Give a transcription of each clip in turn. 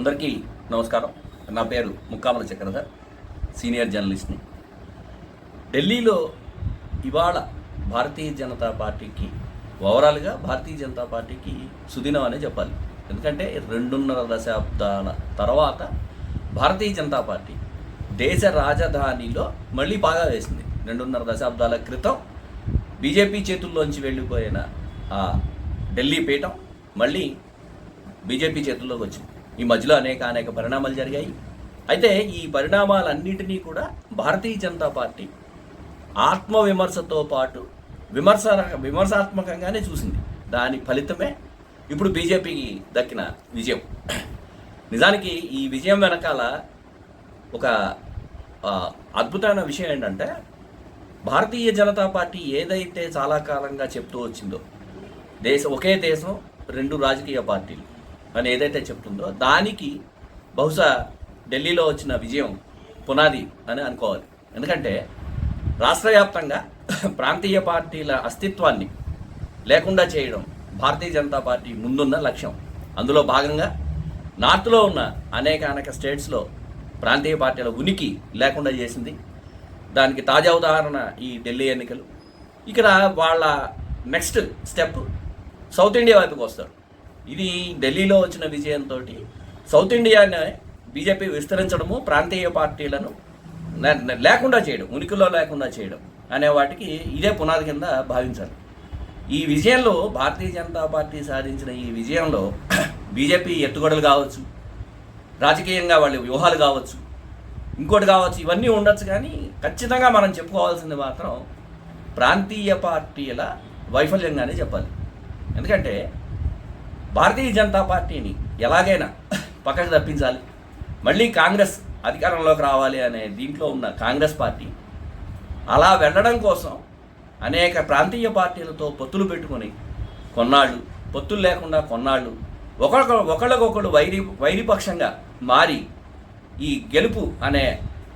అందరికీ నమస్కారం. నా పేరు ముక్కామల చక్రధర్ సీనియర్ జర్నలిస్ట్ని. ఢిల్లీలో ఇవాళ భారతీయ జనతా పార్టీకి ఓవరాల్గా భారతీయ జనతా పార్టీకి సుదినం అనే చెప్పాలి. ఎందుకంటే రెండున్నర దశాబ్దాల తర్వాత భారతీయ జనతా పార్టీ దేశ రాజధానిలో మళ్ళీ బాగా వేసింది. రెండున్నర దశాబ్దాల క్రితం బీజేపీ చేతుల్లోంచి వెళ్ళిపోయిన ఆ ఢిల్లీ పీఠం మళ్ళీ బీజేపీ చేతుల్లోకి వచ్చింది. ఈ మధ్యలో అనేక అనేక పరిణామాలు జరిగాయి. అయితే ఈ పరిణామాలన్నింటినీ కూడా భారతీయ జనతా పార్టీ ఆత్మవిమర్శతో పాటు విమర్శ విమర్శాత్మకంగానే చూసింది. దాని ఫలితమే ఇప్పుడు బీజేపీకి దక్కిన విజయం. నిజానికి ఈ విజయం వెనకాల ఒక అద్భుతమైన విషయం ఏంటంటే భారతీయ జనతా పార్టీ ఏదైతే చాలా కాలంగా చెప్తూ వచ్చిందో దేశం ఒకే దేశం రెండు రాజకీయ పార్టీలు. అని ఏదైతే చెప్తుందో దానికి బహుశా ఢిల్లీలో వచ్చిన విజయం పునాది అని అనుకోవాలి. ఎందుకంటే రాష్ట్ర వ్యాప్తంగా ప్రాంతీయ పార్టీల అస్తిత్వాన్ని లేకుండా చేయడం భారతీయ జనతా పార్టీ ముందున్న లక్ష్యం. అందులో భాగంగా నార్త్లో ఉన్న అనేక అనేక స్టేట్స్లో ప్రాంతీయ పార్టీల ఉనికి లేకుండా చేసింది. దానికి తాజా ఉదాహరణ ఈ ఢిల్లీ ఎన్నికలు. ఇక్కడ వాళ్ళ నెక్స్ట్ స్టెప్ సౌత్ ఇండియా వైపుకి వస్తారు. ఇది ఢిల్లీలో వచ్చిన విజయంతో సౌత్ ఇండియాని బీజేపీ విస్తరించడము ప్రాంతీయ పార్టీలను లేకుండా చేయడం ఉనికిలో లేకుండా చేయడం అనే వాటికి ఇదే పునాది కింద భావించాలి ఈ విజయంలో భారతీయ జనతా పార్టీ సాధించిన ఈ విజయంలో బీజేపీ ఎత్తుగడలు కావచ్చు రాజకీయంగా వాళ్ళ వ్యూహాలు కావచ్చు ఇంకోటి కావచ్చు ఇవన్నీ ఉండొచ్చు కానీ ఖచ్చితంగా మనం చెప్పుకోవాల్సింది మాత్రం ప్రాంతీయ పార్టీల వైఫల్యంగానే చెప్పాలి. ఎందుకంటే భారతీయ జనతా పార్టీని ఎలాగైనా పక్కకు తప్పించాలి. మళ్ళీ కాంగ్రెస్ అధికారంలోకి రావాలి అనే దీంట్లో ఉన్న కాంగ్రెస్ పార్టీ అలా వెళ్ళడం కోసం అనేక ప్రాంతీయ పార్టీలతో పొత్తులు పెట్టుకొని కొన్నాళ్ళు పొత్తులు లేకుండా కొన్నాళ్ళు ఒకళ్ళ ఒకళ్ళకొకళ్ళు వైరి వైరిపక్షంగా మారి ఈ గెలుపు అనే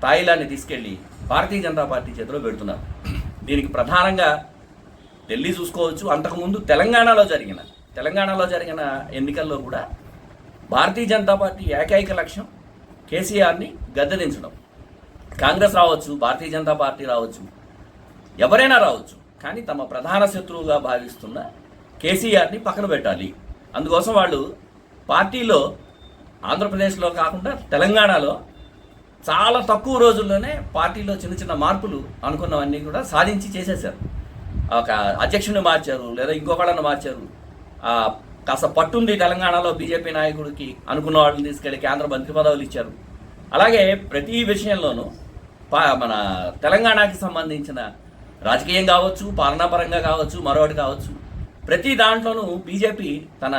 తాయిలాన్ని తీసుకెళ్ళి భారతీయ జనతా పార్టీ చేతిలో పెడుతున్నారు. దీనికి ప్రధానంగా ఢిల్లీ చూసుకోవచ్చు. అంతకుముందు తెలంగాణలో జరిగిన తెలంగాణలో జరిగిన ఎన్నికల్లో కూడా భారతీయ జనతా పార్టీ ఏకైక లక్ష్యం కేసీఆర్ని గద్దెదించడం. కాంగ్రెస్ రావచ్చు భారతీయ జనతా పార్టీ రావచ్చు ఎవరైనా రావచ్చు కానీ తమ ప్రధాన శత్రువుగా భావిస్తున్న కేసీఆర్ని పక్కన పెట్టాలి. అందుకోసం వాళ్ళు పార్టీలో ఆంధ్రప్రదేశ్లో కాకుండా తెలంగాణలో చాలా తక్కువ రోజుల్లోనే పార్టీలో చిన్న చిన్న మార్పులు అనుకున్నవన్నీ కూడా సాధించి చేసేశారు. ఒక అధ్యక్షుని మార్చారు లేదా ఇంకొకళ్ళని మార్చారు. కాస్త పట్టుంది తెలంగాణలో బీజేపీ నాయకుడికి అనుకున్న వాళ్ళని తీసుకెళ్ళి కేంద్ర మంత్రి పదవులు ఇచ్చారు. అలాగే ప్రతి విషయంలోనూ మన తెలంగాణకి సంబంధించిన రాజకీయం కావచ్చు పాలనాపరంగా కావచ్చు మరొకటి కావచ్చు ప్రతి దాంట్లోనూ బీజేపీ తన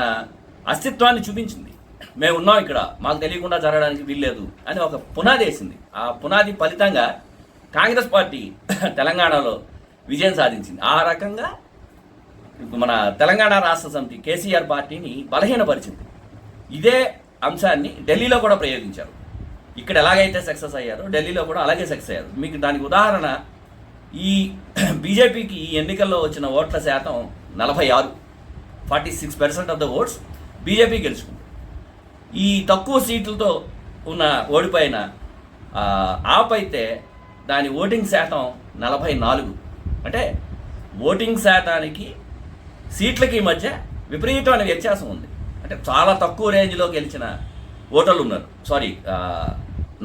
అస్తిత్వాన్ని చూపించింది. మేము ఉన్నాం ఇక్కడ మాకు తెలియకుండా జరగడానికి వీల్లేదు అని ఒక పునాది వేసింది. ఆ పునాది ఫలితంగా కాంగ్రెస్ పార్టీ తెలంగాణలో విజయం సాధించింది. ఆ రకంగా మన తెలంగాణ రాష్ట్ర సమితి కేసీఆర్ పార్టీని బలహీనపరిచింది. ఇదే అంశాన్ని ఢిల్లీలో కూడా ప్రయోగించారు. ఇక్కడ ఎలాగైతే సక్సెస్ అయ్యారో ఢిల్లీలో కూడా అలాగే సక్సెస్ అయ్యారు. మీకు దానికి ఉదాహరణ ఈ బీజేపీకి ఈ ఎన్నికల్లో వచ్చిన ఓట్ల శాతం నలభై ఆరు. Forty six percent of the votes BJP గెలుచుకుంది. ఈ తక్కువ సీట్లతో ఉన్న ఓడిపోయిన ఆపైతే ఆప్ అయితే దాని ఓటింగ్ శాతం నలభై నాలుగు. అంటే ఓటింగ్ శాతానికి సీట్లకి మధ్య విపరీతమైన వ్యత్యాసం ఉంది. అంటే చాలా తక్కువ రేంజ్లో గెలిచిన ఓటర్లు ఉన్నారు. సారీ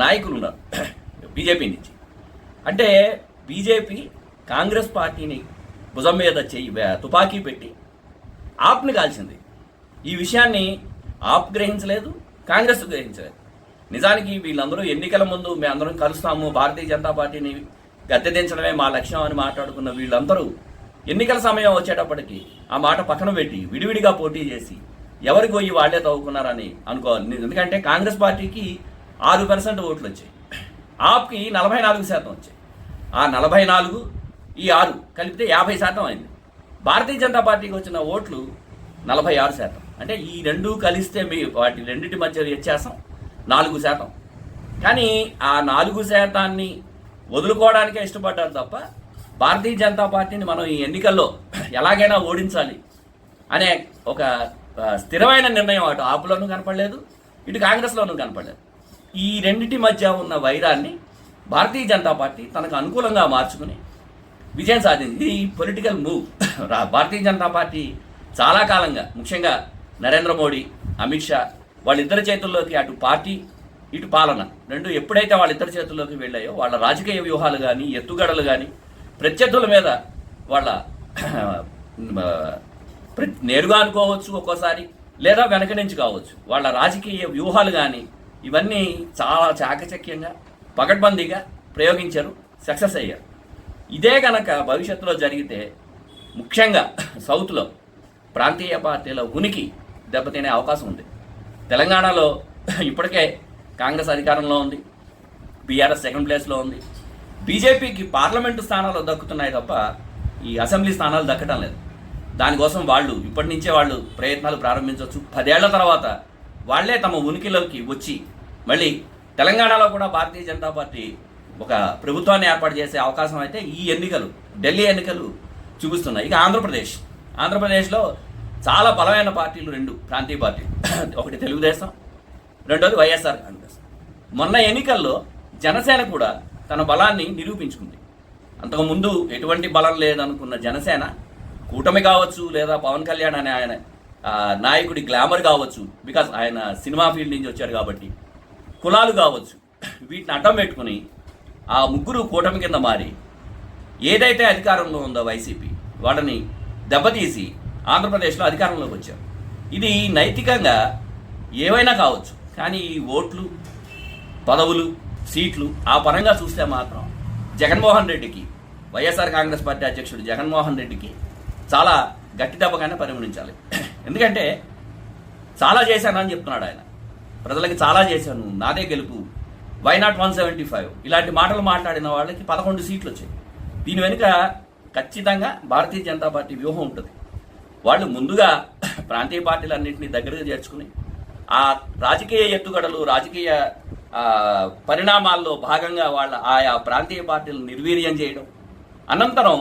నాయకులు ఉన్నారు. బీజేపీ నుంచి. అంటే బీజేపీ కాంగ్రెస్ పార్టీని భుజం మీద చెయ్యి తుపాకీ పెట్టి ఆప్ని కాల్చింది. ఈ విషయాన్ని ఆప్ గ్రహించలేదు కాంగ్రెస్ గ్రహించలేదు. నిజానికి వీళ్ళందరూ ఎన్నికల ముందు మేము అందరం కలుస్తాము భారతీయ జనతా పార్టీని గద్దెదించడమే మా లక్ష్యం అని మాట్లాడుకున్న వీళ్ళందరూ ఎన్నికల సమయం వచ్చేటప్పటికి ఆ మాట పక్కన పెట్టి విడివిడిగా పోటీ చేసి ఎవరి గొయ్యి వాళ్ళే తవ్వుకున్నారని అనుకోవాలి ఎందుకంటే కాంగ్రెస్ పార్టీకి ఆరు పర్సెంట్ ఓట్లు వచ్చాయి. ఆప్కి నలభై నాలుగు శాతం వచ్చాయి. ఆ నలభై నాలుగు ఈ ఆరు కలిపితే యాభై శాతం అయింది. భారతీయ జనతా పార్టీకి వచ్చిన ఓట్లు నలభై ఆరు శాతం. అంటే ఈ రెండు కలిస్తే మీ వాటి రెండింటి మధ్య వ్యత్యాసం నాలుగు శాతం. కానీ ఆ నాలుగు శాతాన్ని వదులుకోవడానికే ఇష్టపడ్డారు తప్ప భారతీయ జనతా పార్టీని మనం ఈ ఎన్నికల్లో ఎలాగైనా ఓడించాలి అనే ఒక స్థిరమైన నిర్ణయం అటు ఆపులోనూ కనపడలేదు ఇటు కాంగ్రెస్లోనూ కనపడలేదు. ఈ రెండింటి మధ్య ఉన్న వైరాన్ని భారతీయ జనతా పార్టీ తనకు అనుకూలంగా మార్చుకుని విజయం సాధించింది. ఇది పొలిటికల్ మూవ్ రా- భారతీయ జనతా పార్టీ చాలా కాలంగా ముఖ్యంగా నరేంద్ర మోడీ అమిత్ షా వాళ్ళిద్దరి చేతుల్లోకి అటు పార్టీ ఇటు పాలన రెండు ఎప్పుడైతే వాళ్ళిద్దరి చేతుల్లోకి వెళ్ళాయో వాళ్ళ రాజకీయ వ్యూహాలు కానీ ఎత్తుగడలు కానీ ప్రత్యర్థుల మీద వాళ్ళ నేరుగా అనుకోవచ్చు ఒక్కోసారి లేదా వెనక నుంచి కావచ్చు. వాళ్ళ రాజకీయ వ్యూహాలు కానీ ఇవన్నీ చాలా చాకచక్యంగా పకడ్బందీగా ప్రయోగించారు సక్సెస్ అయ్యారు. ఇదే కనుక భవిష్యత్తులో జరిగితే ముఖ్యంగా సౌత్లో ప్రాంతీయ పార్టీల ఉనికి దెబ్బతినే అవకాశం ఉంది. తెలంగాణలో ఇప్పటికే కాంగ్రెస్ అధికారంలో ఉంది బీఆర్ఎస్ సెకండ్ ప్లేస్లో ఉంది బీజేపీకి పార్లమెంటు స్థానాలు దక్కుతున్నాయి తప్ప ఈ అసెంబ్లీ స్థానాలు దక్కడం లేదు. దానికోసం వాళ్ళు ఇప్పటి నుంచే వాళ్ళు ప్రయత్నాలు ప్రారంభించవచ్చు పదేళ్ళ తర్వాత వాళ్ళే తమ ఉనికిలోకి వచ్చి మళ్ళీ తెలంగాణలో కూడా భారతీయ జనతా పార్టీ ఒక ప్రభుత్వాన్ని ఏర్పాటు చేసే అవకాశం అయితే ఈ ఎన్నికలు ఢిల్లీ ఎన్నికలు చూపిస్తున్నాయి. ఇక ఆంధ్రప్రదేశ్. ఆంధ్రప్రదేశ్లో చాలా బలమైన పార్టీలు రెండు ప్రాంతీయ పార్టీలు ఒకటి తెలుగుదేశం రెండోది వైఎస్ఆర్ కాంగ్రెస్. మొన్న ఎన్నికల్లో జనసేన కూడా తన బలాన్ని నిరూపించుకుంది. అంతకుముందు ఎటువంటి బలం లేదనుకున్న జనసేన కూటమి కావచ్చు లేదా పవన్ కళ్యాణ్ అనే ఆయన నాయకుడి గ్లామర్ కావచ్చు బికాజ్ ఆయన సినిమా ఫీల్డ్ నుంచి వచ్చాడు కాబట్టి కులాలు కావచ్చు వీటిని అడ్డం పెట్టుకుని ఆ ముగ్గురు కూటమి కింద మారి ఏదైతే అధికారంలో ఉందో వైసీపీ వాళ్ళని దెబ్బతీసి ఆంధ్రప్రదేశ్లో అధికారంలోకి వచ్చారు. ఇది నైతికంగా ఏవైనా కావచ్చు కానీ ఈ ఓట్లు పదవులు సీట్లు ఆ పరంగా చూస్తే మాత్రం జగన్మోహన్ రెడ్డికి వైఎస్ఆర్ కాంగ్రెస్ పార్టీ అధ్యక్షుడు జగన్మోహన్ రెడ్డికి చాలా గట్టి దెబ్బగానే పరిగణించాలి. ఎందుకంటే చాలా చేశానని చెప్తున్నాడు ఆయన. ప్రజలకి చాలా చేశాను. నాదే గెలుపు. Why not one seventy five ఇలాంటి మాటలు మాట్లాడిన వాళ్ళకి పదకొండు సీట్లు వచ్చాయి. దీని వెనుక ఖచ్చితంగా భారతీయ జనతా పార్టీ వ్యూహం ఉంటుంది. వాళ్ళు ముందుగా ప్రాంతీయ పార్టీలన్నింటినీ దగ్గరగా చేర్చుకుని ఆ రాజకీయ ఎత్తుగడలు రాజకీయ పరిణామాల్లో భాగంగా వాళ్ళ ఆయా ప్రాంతీయ పార్టీలు నిర్వీర్యం చేయడం అనంతరం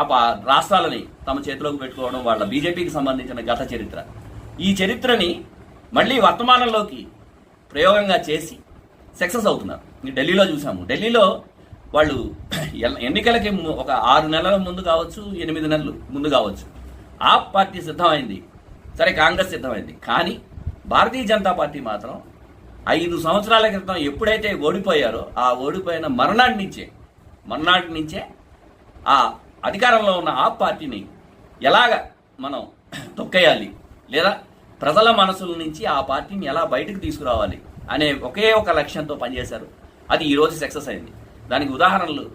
ఆ రాష్ట్రాలని తమ చేతిలోకి పెట్టుకోవడం వాళ్ళ బీజేపీకి సంబంధించిన గత చరిత్ర. ఈ చరిత్రని మళ్ళీ వర్తమానంలోకి ప్రయోగంగా చేసి సక్సెస్ అవుతున్నారు. ఢిల్లీలో చూసాము. ఢిల్లీలో వాళ్ళు ఎన్నికలకి ఒక ఆరు నెలల ముందు కావచ్చు ఎనిమిది నెలలు ముందు కావచ్చు ఆ పార్టీ సిద్ధమైంది. సరే కాంగ్రెస్ సిద్ధమైంది. కానీ భారతీయ జనతా పార్టీ మాత్రం ఐదు సంవత్సరాల క్రితం ఎప్పుడైతే ఓడిపోయారో ఆ ఓడిపోయిన మర్నాటి నుంచే మర్నాటి నుంచే ఆ అధికారంలో ఉన్న ఆ పార్టీని ఎలాగ మనం తొక్కేయాలి? లేదా ప్రజల మనసుల నుంచి ఆ పార్టీని ఎలా బయటకు తీసుకురావాలి అనే ఒకే ఒక లక్ష్యంతో పనిచేశారు. అది ఈరోజు సక్సెస్ అయింది. దానికి ఉదాహరణలు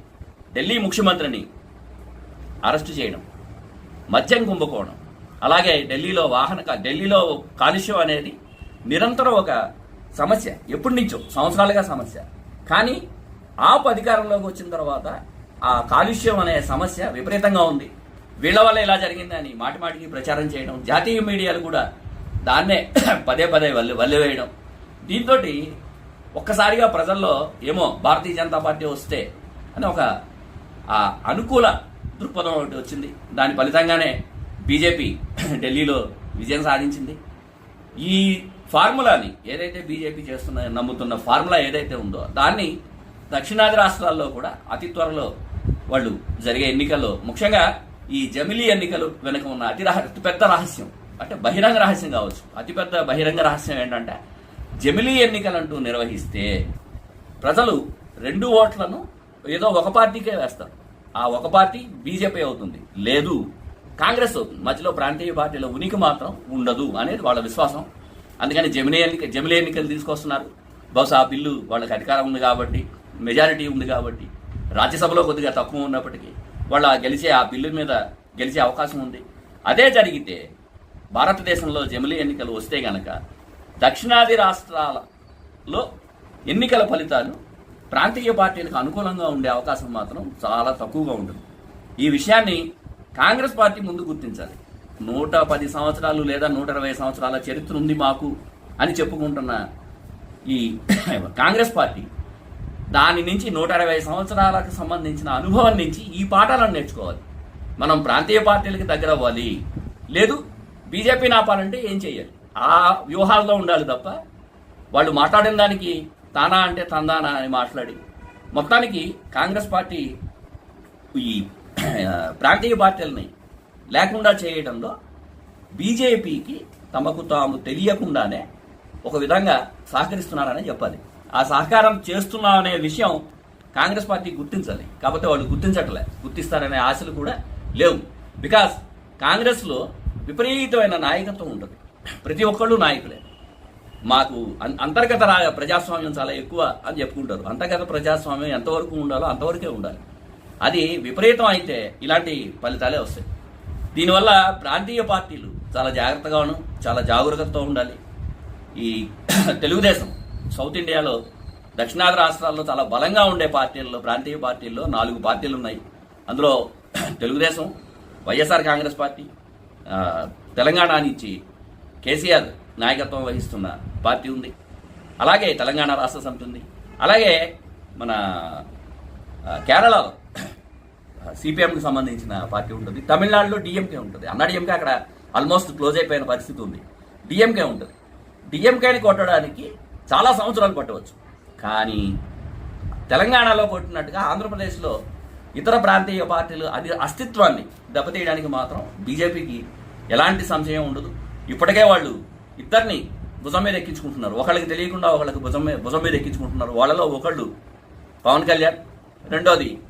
ఢిల్లీ ముఖ్యమంత్రిని అరెస్టు చేయడం మద్యం కుంభకోణం అలాగే ఢిల్లీలో వాహన ఢిల్లీలో కాలుష్యం అనేది నిరంతరం ఒక సమస్య ఎప్పటి నుంచో సంవత్సరాలుగా సమస్య. కానీ ఆప్ అధికారంలోకి వచ్చిన తర్వాత ఆ కాలుష్యం అనే సమస్య విపరీతంగా ఉంది. వీళ్ళ వల్ల ఇలా జరిగిందని మాటి మాటికి ప్రచారం చేయడం జాతీయ మీడియాలు కూడా దాన్నే పదే పదే వల్లి వల్లివేయడం దీంతో ఒక్కసారిగా ప్రజల్లో ఏమో భారతీయ జనతా పార్టీ వస్తే అని ఒక అనుకూల దృక్పథం ఒకటి వచ్చింది. దాని ఫలితంగానే బీజేపీ ఢిల్లీలో విజయం సాధించింది. ఈ ఫార్ములాని ఏదైతే బీజేపీ చేస్తున్న నమ్ముతున్న ఫార్ములా ఏదైతే ఉందో దాన్ని దక్షిణాది రాష్ట్రాల్లో కూడా అతి త్వరలో వాళ్ళు జరిగే ఎన్నికల్లో ముఖ్యంగా ఈ జమిలీ ఎన్నికలు వెనుక ఉన్న అతి రహ రహస్యం అంటే బహిరంగ రహస్యం కావచ్చు. అతిపెద్ద బహిరంగ రహస్యం ఏంటంటే జమిలీ ఎన్నికలంటూ నిర్వహిస్తే ప్రజలు రెండు ఓట్లను ఏదో ఒక పార్టీకే వేస్తారు. ఆ ఒక పార్టీ బీజేపీ అవుతుంది. లేదు కాంగ్రెస్ అవుతుంది. మధ్యలో ప్రాంతీయ పార్టీల ఉనికి మాత్రం ఉండదు అనేది వాళ్ళ విశ్వాసం. అందుకని జమినే ఎన్నిక జమిలీ ఎన్నికలు తీసుకొస్తున్నారు. బహుశా ఆ బిల్లు వాళ్ళకి అధికారం ఉంది కాబట్టి మెజారిటీ ఉంది కాబట్టి రాజ్యసభలో కొద్దిగా తక్కువ ఉన్నప్పటికీ వాళ్ళు ఆ గెలిచే ఆ బిల్లు మీద గెలిచే అవకాశం ఉంది. అదే జరిగితే భారతదేశంలో జమిలీ ఎన్నికలు వస్తే గనక దక్షిణాది రాష్ట్రాలలో ఎన్నికల ఫలితాలు ప్రాంతీయ పార్టీలకు అనుకూలంగా ఉండే అవకాశం మాత్రం చాలా తక్కువగా ఉంటుంది. ఈ విషయాన్ని కాంగ్రెస్ పార్టీ ముందు గుర్తించాలి. నూట పది సంవత్సరాలు లేదా నూట ఇరవై సంవత్సరాల చరిత్ర ఉంది మాకు అని చెప్పుకుంటున్న ఈ కాంగ్రెస్ పార్టీ దాని నుంచి నూట ఇరవై సంవత్సరాలకు సంబంధించిన అనుభవం నుంచి ఈ పాఠాలను నేర్చుకోవాలి. మనం ప్రాంతీయ పార్టీలకి దగ్గర అవ్వాలి. లేదు బీజేపీని ఆపాలంటే ఏం చేయాలి ఆ వ్యూహాల్లో ఉండాలి తప్ప వాళ్ళు మాట్లాడిన దానికి తానా అంటే తందానా అని మాట్లాడి మొత్తానికి కాంగ్రెస్ పార్టీ ఈ ప్రాంతీయ పార్టీలని లేకుండా చేయడంలో బీజేపీకి తమకు తాము తెలియకుండానే ఒక విధంగా సహకరిస్తున్నారని చెప్పాలి. ఆ సహకారం చేస్తున్నామనే విషయం కాంగ్రెస్ పార్టీ గుర్తించాలి. కాకపోతే వాళ్ళు గుర్తించట్లే. గుర్తిస్తారనే ఆశలు కూడా లేవు. బికాస్ కాంగ్రెస్లో విపరీతమైన నాయకత్వం ఉంటుంది. ప్రతి ఒక్కళ్ళు నాయకులే. మాకు అంతర్గత రా- ప్రజాస్వామ్యం చాలా ఎక్కువ అని చెప్పుకుంటారు. అంతర్గత ప్రజాస్వామ్యం ఎంతవరకు ఉండాలో అంతవరకే ఉండాలి. అది విపరీతం అయితే ఇలాంటి ఫలితాలే వస్తాయి. దీనివల్ల ప్రాంతీయ పార్టీలు చాలా జాగ్రత్తగాను చాలా జాగరూకతతో ఉండాలి. ఈ తెలుగుదేశం సౌత్ ఇండియాలో దక్షిణాది రాష్ట్రాల్లో చాలా బలంగా ఉండే పార్టీల్లో ప్రాంతీయ పార్టీల్లో నాలుగు పార్టీలు ఉన్నాయి అందులో Telugu Desam YSR Congress party Telangana నుంచి కేసీఆర్ నాయకత్వం వహిస్తున్న పార్టీ ఉంది. అలాగే తెలంగాణ రాష్ట్ర సమితి ఉంది. అలాగే మన కేరళలో సిపిఎంకి సంబంధించిన పార్టీ ఉంటుంది. తమిళనాడులో డిఎంకే ఉంటుంది. అన్నా డిఎంకే అక్కడ ఆల్మోస్ట్ క్లోజ్ అయిపోయిన పరిస్థితి ఉంది. డిఎంకే ఉంటుంది. డిఎంకేని కొట్టడానికి చాలా సంవత్సరాలు పట్టవచ్చు. కానీ తెలంగాణలో కొట్టినట్టుగా ఆంధ్రప్రదేశ్లో ఇతర ప్రాంతీయ పార్టీలు అది అస్తిత్వాన్ని దెబ్బతీయడానికి మాత్రం బీజేపీకి ఎలాంటి సంశయం ఉండదు. ఇప్పటికే వాళ్ళు ఇద్దరిని భుజం మీద ఎక్కించుకుంటున్నారు. ఒకళ్ళకి తెలియకుండా ఒకళ్ళకి భుజం మీద భుజం మీద ఎక్కించుకుంటున్నారు. వాళ్ళలో ఒకళ్ళు పవన్ కళ్యాణ్ రెండోది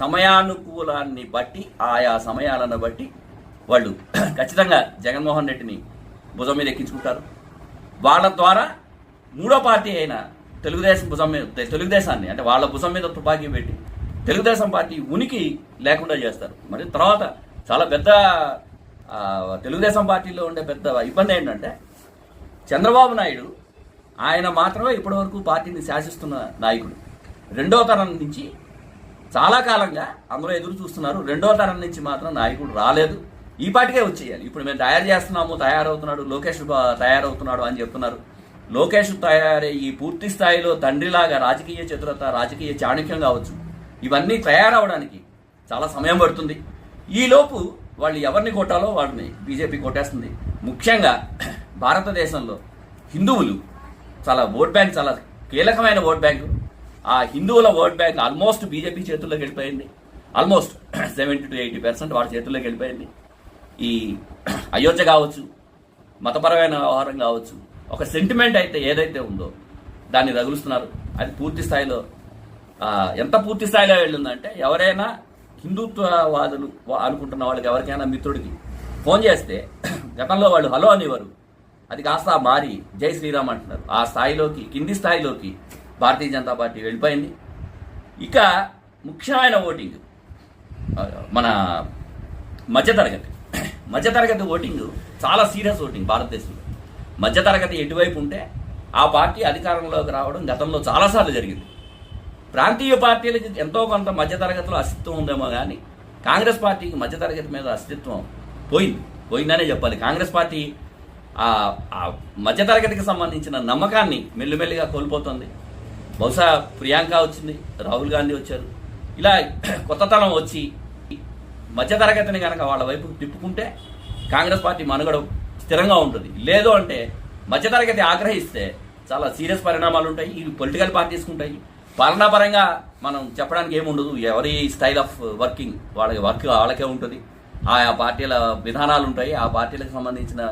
సమయానుకూలాన్ని బట్టి ఆయా సమయాలను బట్టి వాళ్ళు ఖచ్చితంగా జగన్మోహన్ రెడ్డిని భుజం మీద ఎక్కించుకుంటారు. వాళ్ళ ద్వారా మూడో పార్టీ అయిన తెలుగుదేశం భుజం మీద తెలుగుదేశాన్ని అంటే వాళ్ళ భుజం మీద తుపాకీ పెట్టి తెలుగుదేశం పార్టీ ఉనికి లేకుండా చేస్తారు. మరి తర్వాత చాలా పెద్ద తెలుగుదేశం పార్టీలో ఉండే పెద్ద ఇబ్బంది ఏంటంటే చంద్రబాబు నాయుడు ఆయన మాత్రమే ఇప్పటివరకు పార్టీని శాసిస్తున్న నాయకుడు. రెండో తరం నుంచి చాలా కాలంగా అందరూ ఎదురు చూస్తున్నారు. రెండో తరం నుంచి మాత్రం నాయకుడు రాలేదు. ఈ పాటికే వచ్చేయాలి. ఇప్పుడు మేము తయారు చేస్తున్నాము తయారవుతున్నాడు లోకేష్ తయారవుతున్నాడు అని చెప్తున్నారు. లోకేష్ తయారయ్యి పూర్తి స్థాయిలో తండ్రిలాగా రాజకీయ చతురత రాజకీయ చాణక్యం కావచ్చు. ఇవన్నీ తయారవడానికి చాలా సమయం పడుతుంది. ఈలోపు వాళ్ళు ఎవరిని కొట్టాలో వాళ్ళని బీజేపీ కొట్టేస్తుంది. ముఖ్యంగా భారతదేశంలో హిందువులు చాలా ఓట్ బ్యాంక్ చాలా కీలకమైన ఓట్ బ్యాంకు. ఆ హిందువుల ఓట్ బ్యాంక్ ఆల్మోస్ట్ బీజేపీ చేతుల్లోకి వెళ్ళిపోయింది. Almost seventy to eighty percent వాళ్ళ చేతుల్లోకి వెళ్ళిపోయింది. ఈ అయోధ్య కావచ్చు మతపరమైన వ్యవహారం కావచ్చు ఒక సెంటిమెంట్ అయితే ఏదైతే ఉందో దాన్ని రగులుస్తున్నారు. అది పూర్తి స్థాయిలో ఎంత పూర్తి స్థాయిలో వెళ్ళిందంటే ఎవరైనా హిందుత్వవాదులు అనుకుంటున్న వాళ్ళకి ఎవరికైనా మిత్రుడికి ఫోన్ చేస్తే గతంలో వాళ్ళు హలో అనేవారు. అది కాస్త మారి జై శ్రీరామ్ అంటున్నారు. ఆ స్థాయిలోకి కింది స్థాయిలోకి భారతీయ జనతా పార్టీ వెళ్ళిపోయింది. ఇక ముఖ్యమైన ఓటింగ్ మన మధ్యతరగతి మధ్యతరగతి ఓటింగ్ చాలా సీరియస్ ఓటింగ్ భారతదేశంలో. మధ్యతరగతి ఎటువైపు ఉంటే ఆ పార్టీ అధికారంలోకి రావడం గతంలో చాలాసార్లు జరిగింది. ప్రాంతీయ పార్టీలకి ఎంతో కొంత మధ్యతరగతిలో అస్తిత్వం ఉందేమో కానీ కాంగ్రెస్ పార్టీకి మధ్యతరగతి మీద అస్తిత్వం పోయింది. పోయిందనే చెప్పాలి. కాంగ్రెస్ పార్టీ ఆ ఆ మధ్యతరగతికి సంబంధించిన నమ్మకాన్ని మెల్లిమెల్లిగా కోల్పోతుంది. బహుశా ప్రియాంక వచ్చింది రాహుల్ గాంధీ వచ్చారు. ఇలా కొత్తతనం వచ్చి మధ్యతరగతిని కనుక వాళ్ళ వైపు తిప్పుకుంటే కాంగ్రెస్ పార్టీ మనుగడ స్థిరంగా ఉంటుంది. లేదు అంటే మధ్యతరగతి ఆగ్రహిస్తే చాలా సీరియస్ పరిణామాలు ఉంటాయి ఇవి పొలిటికల్ పార్టీస్కి ఉంటాయి. పాలనాపరంగా మనం చెప్పడానికి ఏముండదు ఎవరి స్టైల్ ఆఫ్ వర్కింగ్ వాళ్ళకి వర్క్ వాళ్ళకే ఉంటుంది. ఆయా పార్టీల విధానాలు ఉంటాయి ఆ పార్టీలకు సంబంధించిన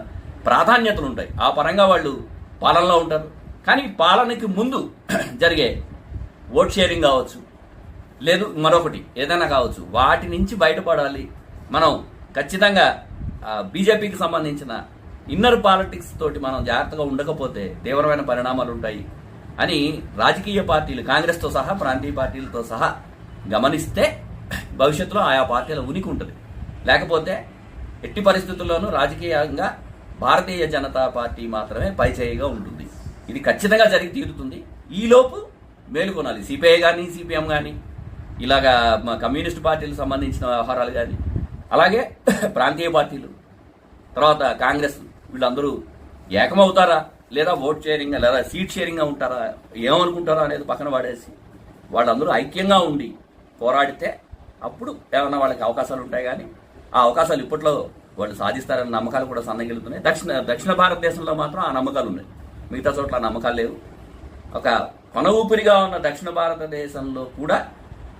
ప్రాధాన్యతలు ఉంటాయి. ఆ పరంగా వాళ్ళు పాలనలో ఉంటారు. కానీ పాలనకి ముందు జరిగే ఓట్ షేరింగ్ కావచ్చు. లేదు మరొకటి ఏదైనా కావచ్చు. వాటి నుంచి బయటపడాలి. మనం ఖచ్చితంగా బీజేపీకి సంబంధించిన ఇన్నర్ పాలిటిక్స్ తోటి మనం జాగ్రత్తగా ఉండకపోతే తీవ్రమైన పరిణామాలు ఉంటాయి అని రాజకీయ పార్టీలు కాంగ్రెస్తో సహా ప్రాంతీయ పార్టీలతో సహా గమనిస్తే భవిష్యత్తులో ఆయా పార్టీల ఉనికి ఉంటుంది. లేకపోతే ఎట్టి పరిస్థితుల్లోనూ రాజకీయంగా భారతీయ జనతా పార్టీ మాత్రమే పైచేయిగా ఉంటుంది. ఇది ఖచ్చితంగా జరిగి తీరుతుంది. ఈలోపు మేలుకొనాలి సిపిఐ కానీ సిపిఎం కానీ ఇలాగా మా కమ్యూనిస్ట్ పార్టీలకు సంబంధించిన వ్యవహారాలు కానీ అలాగే ప్రాంతీయ పార్టీలు తర్వాత కాంగ్రెస్ వీళ్ళందరూ ఏకమవుతారా? లేదా ఓట్ షేరింగ్ లేదా సీట్ షేరింగ్గా ఉంటారా? ఏమనుకుంటారా అనేది పక్కన పడేసి వాళ్ళందరూ ఐక్యంగా ఉండి పోరాడితే అప్పుడు ఏమైనా వాళ్ళకి అవకాశాలు ఉంటాయి కానీ ఆ అవకాశాలు ఇప్పట్లో వాళ్ళు సాధిస్తారన్న నమ్మకాలు కూడా సన్నగిలుతున్నాయి దక్షిణ దక్షిణ భారతదేశంలో మాత్రం ఆ నమ్మకాలు ఉన్నాయి. మిగతా చోట్ల నమ్మకాలు లేవు. ఒక కొన ఊపిరిగా ఉన్న దక్షిణ భారతదేశంలో కూడా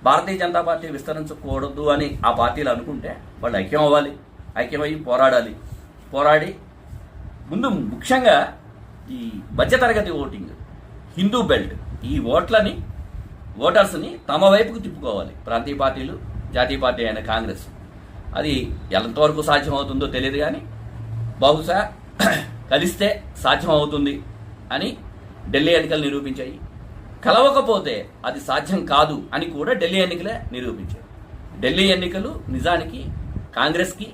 భారతీయ జనతా పార్టీ విస్తరించకూడదు అని ఆ పార్టీలు అనుకుంటే వాళ్ళు ఐక్యం అవ్వాలి. ఐక్యమయ్యి పోరాడాలి. పోరాడి ముందు ముఖ్యంగా ఈ మధ్యతరగతి ఓటింగ్ హిందూ బెల్ట్ ఈ ఓట్లని ఓటర్స్ని తమ వైపుకు తిప్పుకోవాలి. ప్రాంతీయ పార్టీలు జాతీయ పార్టీ అయిన కాంగ్రెస్. అది ఎంతవరకు సాధ్యం అవుతుందో తెలియదు కానీ బహుశా కలిస్తే సాధ్యం అవుతుంది అని ఢిల్లీ ఎన్నికలు నిరూపించాయి. కలవకపోతే అది సాధ్యం కాదు అని కూడా ఢిల్లీ ఎన్నికలే నిరూపించాయి. ఢిల్లీ ఎన్నికలు నిజానికి కాంగ్రెస్కి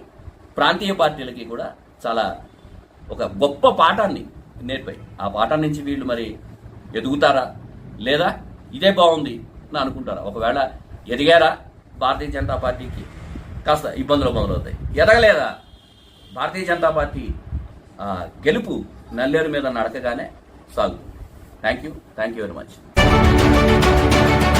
ప్రాంతీయ పార్టీలకి కూడా చాలా ఒక గొప్ప పాఠాన్ని నేర్పాయి. ఆ పాఠం నుంచి వీళ్ళు మరి ఎదుగుతారా? లేదా ఇదే బాగుంది అని అనుకుంటారా? ఒకవేళ ఎదిగారా భారతీయ జనతా పార్టీకి? కాస్త ఇబ్బందులు మొదలవుతాయి. ఎదగలేదా? భారతీయ జనతా పార్టీ గెలుపు నల్లేరు మీద నడకగానే సాగుతుంది thank you thank you very much